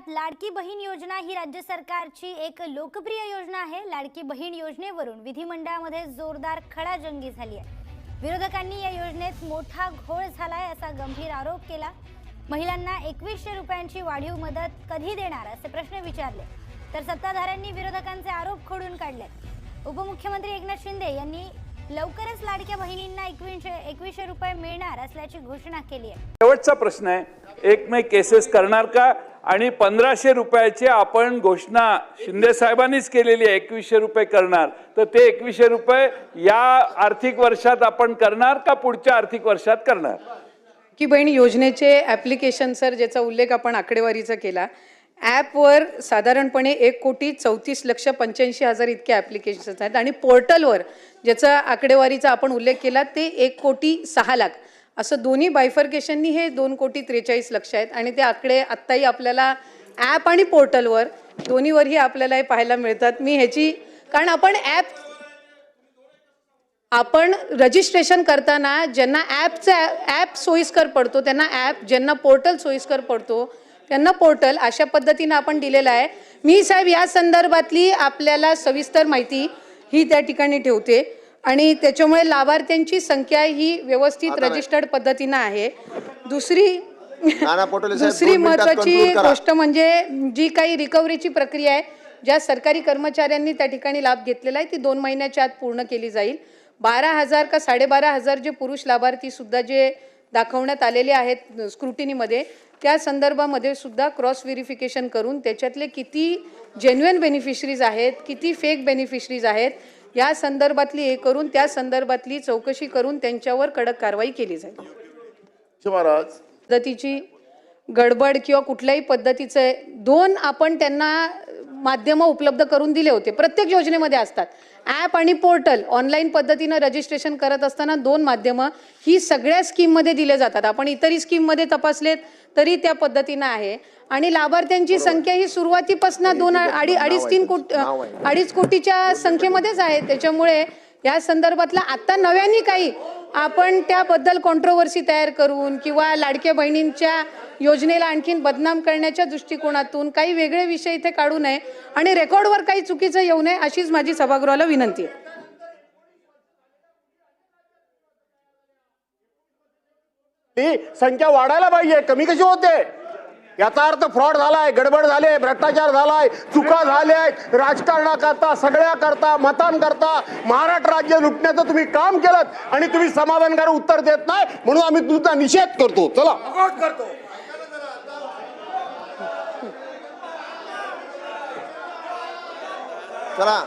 राज्यात लाडकी बहीण योजना ही राज्य सरकारची एक लोकप्रिय योजना आहे. लाडकी बहीण योजनेवरून विधिमंडळामध्ये जोरदार खडाजंगी झाली आहे. विरोधकांनी या योजनेत मोठा घोळ झालाय असा गंभीर आरोप केला. महिलांना एकवीसशे रुपयांची वाढीव मदत कधी देणार असे प्रश्न विचारले. तर सत्ताधाऱ्यांनी विरोधकांचे आरोप खोडून काढले. उपमुख्यमंत्री एकनाथ शिंदे यांनी लवकरच लाडक्या बहिणींना एकवीसशे एकवीसशे रुपये मिळणार असल्याची घोषणा केली आहे. शेवटचा प्रश्न आहे. एक मे केसेस करणार का? आणि पंधराशे रुपयाची आपण घोषणा शिंदे साहेबांनीच केलेली आहे एकवीसशे रुपये करणार. तर ते एकवीसशे रुपये या आर्थिक वर्षात आपण करणार का पुढच्या आर्थिक वर्षात करणार? की बहीण योजनेचे ॲप्लिकेशन सर ज्याचा उल्लेख आपण आकडेवारीचा केला ॲपवर साधारणपणे एक कोटी चौतीस लक्ष पंच्याऐंशी हजार इतके ॲप्लिकेशन्स आहेत आणि पोर्टलवर ज्याचा आकडेवारीचा आपण उल्लेख केला ते एक कोटी सहा लाख. असं दोन्ही बायफर्केशननी हे दोन कोटी त्रेचाळीस लक्ष आहेत. आणि ते आकडे आत्ताही आपल्याला ॲप आणि पोर्टलवर दोन्हीवरही आपल्याला हे पाहायला मिळतात. मी ह्याची कारण आपण ॲप आपण रजिस्ट्रेशन करताना ज्यांना ॲपचा ॲप सोयीस्कर पडतो त्यांना ॲप ज्यांना पोर्टल सोयीस्कर पडतो त्यांना पोर्टल अशा पद्धतीनं आपण दिलेलं आहे. मी साहेब या संदर्भातली आपल्याला सविस्तर माहिती ही त्या ठिकाणी ठेवते. आणि त्याच्यामुळे लाभार्थ्यांची संख्या ही व्यवस्थित रजिस्टर्ड पद्धतीनं आहे. दुसरी दुसरी महत्वाची. गोष्ट म्हणजे जी काही रिकव्हरीची प्रक्रिया आहे ज्या सरकारी कर्मचाऱ्यांनी त्या ठिकाणी लाभ घेतलेला आहे ती दोन महिन्याच्या आत पूर्ण केली जाईल. बारा हजार का साडेबारा हजार जे पुरुष लाभार्थी सुद्धा जे दाखवण्यात आलेले आहेत स्क्रुटिनीमध्ये त्या संदर्भामध्ये सुद्धा क्रॉस व्हेरिफिकेशन करून त्याच्यातले किती जेन्युअन बेनिफिशरीज आहेत किती फेक बेनिफिशरीज आहेत या संदर्भातली हे करून त्या संदर्भातली चौकशी करून त्यांच्यावर कडक कारवाई केली जाईल. महाराज पद्धतीची गडबड किंवा कुठल्याही पद्धतीचं दोन आपण त्यांना माध्यमं उपलब्ध करून दिले होते. प्रत्येक योजनेमध्ये असतात. ॲप आणि पोर्टल ऑनलाईन पद्धतीनं रजिस्ट्रेशन करत असताना दोन माध्यमं ही सगळ्या स्कीममध्ये दिले जातात. आपण इतरही स्कीममध्ये तपासलेत तरी त्या पद्धतीनं आहे. आणि लाभार्थ्यांची संख्या ही सुरुवातीपासून दोन अडी अडीच तीन कोटी अडीच कोटीच्या संख्येमध्येच आहे. त्याच्यामुळे या संदर्भातला आता नव्याने काही आपण त्याबद्दल कॉन्ट्रोवर्सी तयार करून किंवा लाडक्या बहिणींच्या योजनेला आणखीन बदनाम करण्याच्या दृष्टिकोनातून काही वेगळे विषय इथे काढू नये आणि रेकॉर्डवर काही चुकीचं येऊ नये अशीच माझी सभागृहाला विनंती आहे. ती संख्या वाढायला पाहिजे. कमी कशी होते? याचा अर्थ फ्रॉड झालाय गडबड झाले भ्रष्टाचार झालाय चुका झाल्या राजकारणाकरता सगळ्या करता मतांकरता महाराष्ट्र राज्य लुटण्याचं तुम्ही काम केलं आणि तुम्ही समाधानकारक उत्तर देत नाही म्हणून आम्ही तुमचा निषेध करतो. चला. चला.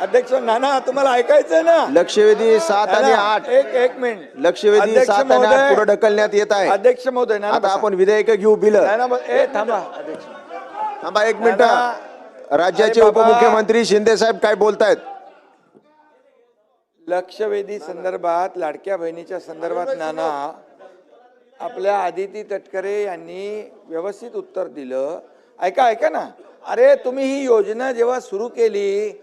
अध्यक्ष नाना तुम्हाला ऐकायचंय ना? लक्षवेधी सात आणि नाना, आठ. एक एक मिनिट. लक्षवेधी अध्यक्ष सात आणि आठ महोदय- पुढे ढकलण्यात येत आहे. अध्यक्ष महोदय नाना आता बसा. आपण विधेयक घेऊ बिल. नाना ब- ए थांबा. अध्यक्ष थांबा एक मिनिट. नाना, राज्याचे अरे बाबा. उपमुख्यमंत्री शिंदे साहेब काय बोलतायत? लक्षवेधी संदर्भात लाडक्या बहिणीच्या संदर्भात नाना आपल्या आदिती तटकरे यांनी व्यवस्थित उत्तर दिलं. ऐका ऐका ना. अरे तुम्ही ही योजना जेव्हा सुरू केली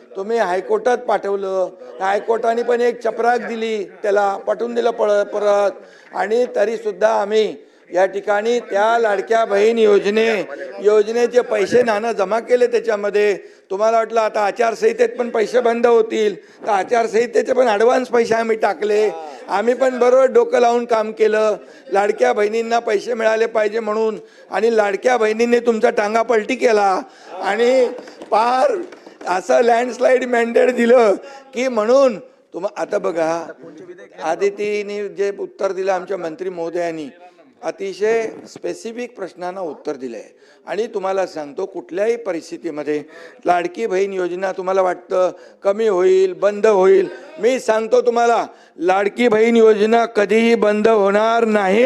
तुम्ही हायकोर्टात पाठवलं. हायकोर्टाने पण एक चपराक दिली. त्याला पाठवून दिलं पळ परत. आणि तरी सुद्धा आम्ही या ठिकाणी त्या लाडक्या बहीण योजने योजनेचे पैसे नाणं जमा केले त्याच्यामध्ये. तुम्हाला वाटलं आता आचारसंहितेत पण पैसे बंद होतील. तर आचारसंहितेचे पण ॲडव्हान्स पैसे आम्ही टाकले. आम्ही पण बरोबर डोकं लावून काम केलं. लाडक्या बहिणींना पैसे मिळाले पाहिजे म्हणून. आणि लाडक्या बहिणींनी तुमचा टांगा पलटी केला. आणि पार असं लँडस्लाईड मॅन्डेट दिलं की म्हणून तुम आता बघा आदितीने जे उत्तर दिलं आमच्या मंत्री महोदयांनी अतिशय स्पेसिफिक प्रश्नांना उत्तर दिलं आहे आणि तुम्हाला सांगतो कुठल्याही परिस्थितीमध्ये लाडकी बहीण योजना तुम्हाला वाटतं कमी होईल बंद होईल. मी सांगतो तुम्हाला लाडकी बहीण योजना कधीही बंद होणार नाही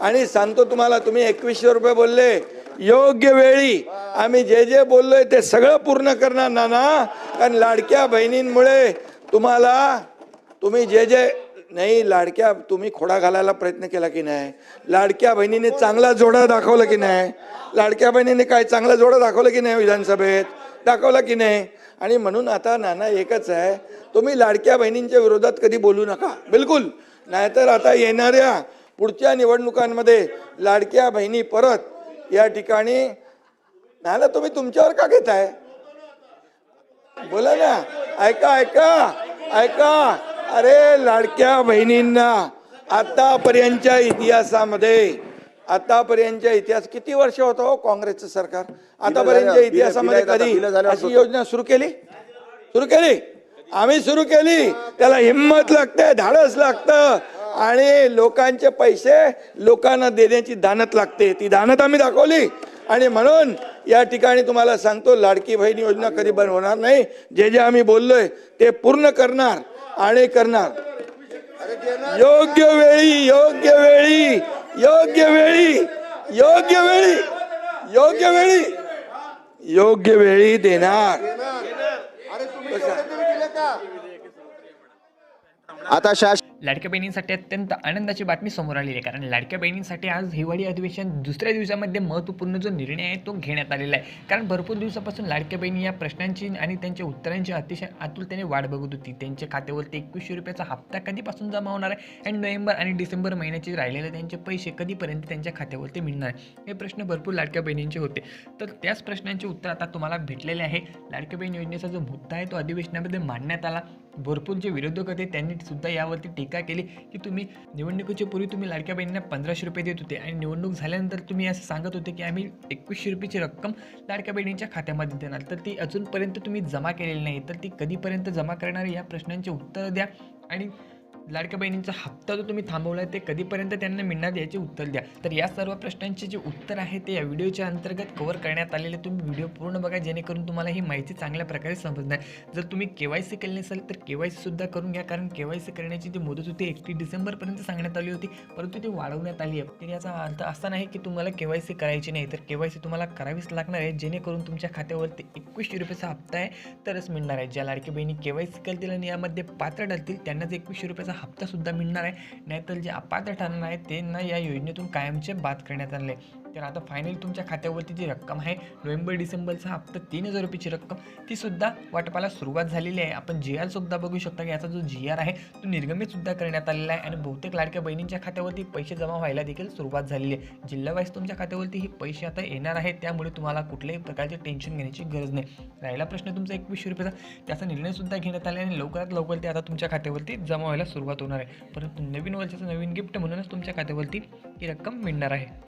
आणि सांगतो तुम्हाला तुम्ही एकवीसशे रुपये बोलले योग्य वेळी. आम्ही जे जे बोललोय ते सगळं पूर्ण करणार नाना. कारण लाडक्या बहिणींमुळे तुम्हाला तुम्ही जे जे नाही लाडक्या तुम्ही खोडा घालायला प्रयत्न केला की नाही? लाडक्या बहिणीने चांगला जोडा दाखवला की नाही? लाडक्या बहिणीने काय चांगला जोडा दाखवला की नाही विधानसभेत? दाखवला की नाही? आणि म्हणून आता नाना एकच आहे तुम्ही लाडक्या बहिणींच्या विरोधात कधी बोलू नका. बिलकुल. नाहीतर आता येणाऱ्या पुढच्या निवडणुकांमध्ये लाडक्या बहिणी परत या ठिकाणी नाना तुम्ही तुमच्यावर का घेताय? बोला ना. ऐका ऐका ऐका. अरे लाडक्या बहिणींना आतापर्यंतच्या इतिहासामध्ये आतापर्यंतच्या इतिहास किती वर्ष होतं हो काँग्रेसचं सरकार? आतापर्यंतच्या इतिहासामध्ये कधी अशी योजना सुरू केली? सुरू केली? आम्ही सुरू केली. त्याला हिंमत लागते धाडस लागतं. आणि लोकांचे पैसे लोकांना देण्याची दानत लागते. ती दानत आम्ही दाखवली. आणि म्हणून या ठिकाणी तुम्हाला सांगतो लाडकी बहीण योजना कधी बंद होणार नाही. जे जे आम्ही बोललोय ते पूर्ण करणार आणि करणार. योग्य वेळी योग्य वेळी योग्य वेळी योग्य वेळी योग्य वेळी योग्य वेळी देणार. आता शासन लाडक्या बहिणींसाठी अत्यंत आनंदाची बातमी समोर आलेली आहे. कारण लाडक्या बहिणींसाठी आज हिवाळी अधिवेशन दुसऱ्या दिवसामध्ये महत्त्वपूर्ण जो निर्णय आहे तो घेण्यात आलेला आहे. कारण भरपूर दिवसापासून लाडक्या बहिणी या प्रश्नांची आणि त्यांच्या उत्तरांची अतिशय आतुरतेने वाट बघत होती. त्यांच्या खात्यावरती एकवीसशे रुपयाचा हप्ता कधीपासून जमा होणार आहे आणि नोव्हेंबर आणि डिसेंबर महिन्याचे राहिलेले त्यांचे पैसे कधीपर्यंत त्यांच्या खात्यावरती मिळणार आहे? हे प्रश्न भरपूर लाडक्या बहिणींचे होते. तर त्याच प्रश्नांचे उत्तर आता तुम्हाला भेटलेले आहे. लाडक्या बहीण योजनेचा जो मुद्दा आहे तो अधिवेशनामध्ये मांडण्यात आला. भरपूर जे विरोधक होते त्यांनी सुद्धा यावरती टीका केली की तुम्ही निवडणुकीच्या पूर्वी तुम्ही लाडक्या बहिणींना पंधराशे रुपये देत होते आणि निवडणूक झाल्यानंतर तुम्ही असं सांगत होते की आम्ही एकवीसशे रुपयेची रक्कम लाडक्या बहिणींच्या खात्यामध्ये देणार. तर ती अजूनपर्यंत तुम्ही जमा केलेली नाही. तर ती कधीपर्यंत जमा करणार या प्रश्नांचे उत्तर द्या आणि लाडक्या बहिणींचा हप्ता जो तुम्ही थांबवला आहे ते कधीपर्यंत त्यांना मिळणार याचे उत्तर द्या. तर या सर्व प्रश्नांचे जे उत्तर आहे ते या व्हिडिओच्या अंतर्गत कव्हर करण्यात आलेले तुम्ही व्हिडिओ पूर्ण बघा जेणेकरून तुम्हाला ही माहिती चांगल्या प्रकारे समजणार. जर तुम्ही के वाय सी केली नसेल तर के वाय सुद्धा करून घ्या कारण के वाय सी करण्याची जी मुदत होती एकतीस डिसेंबरपर्यंत सांगण्यात आली होती परंतु ती वाढवण्यात आली आहे. तर याचा अर्थ असा नाही की तुम्हाला के वाय सी करायची नाही तर के वाय सी तुम्हाला करावीच लागणार आहे जेणेकरून तुमच्या खात्यावरती एकवीसशे रुपयाचा हप्ता आहे तरच मिळणार आहे. ज्या लाडकी बहिणी के वाय सी करतील आणि यामध्ये पात्र ठरतील त्यांनाच एकवीसशे रुपयाचा हप्ता सुद्धा मिळणार आहे. नाहीतर जे अपात्र ठरणार आहेत त्यांना या योजनेतून कायमचे बाद करण्यात आले तर आता फायनली तुमच्या खात्यावरती जी रक्कम आहे नोव्हेंबर डिसेंबरचा हप्ता तीन हजार रुपयाची रक्कम ती सुद्धा वाटपाला सुरुवात झालेली आहे. आपण जी आर सुद्धा बघू शकता की याचा जो जी आर आहे तो निर्गमित सुद्धा करण्यात आलेला आहे आणि बहुतेक लाडक्या बहिणींच्या खात्यावरती पैसे जमा व्हायला देखील सुरुवात झालेली आहे. जिल्हा वाईज तुमच्या खात्यावरती हे पैसे आता येणार आहेत त्यामुळे तुम्हाला कुठल्याही प्रकारचे टेन्शन घेण्याची गरज नाही. राहिला प्रश्न तुमचा एकवीसशे रुपयाचा. त्याचा निर्णय सुद्धा घेण्यात आला आणि लवकरात लवकर ते आता तुमच्या खात्यावरती जमा व्हायला सुरुवात होणार आहे. परंतु नवीन वर्षाचं नवीन गिफ्ट म्हणूनच तुमच्या खात्यावरती ही रक्कम मिळणार आहे.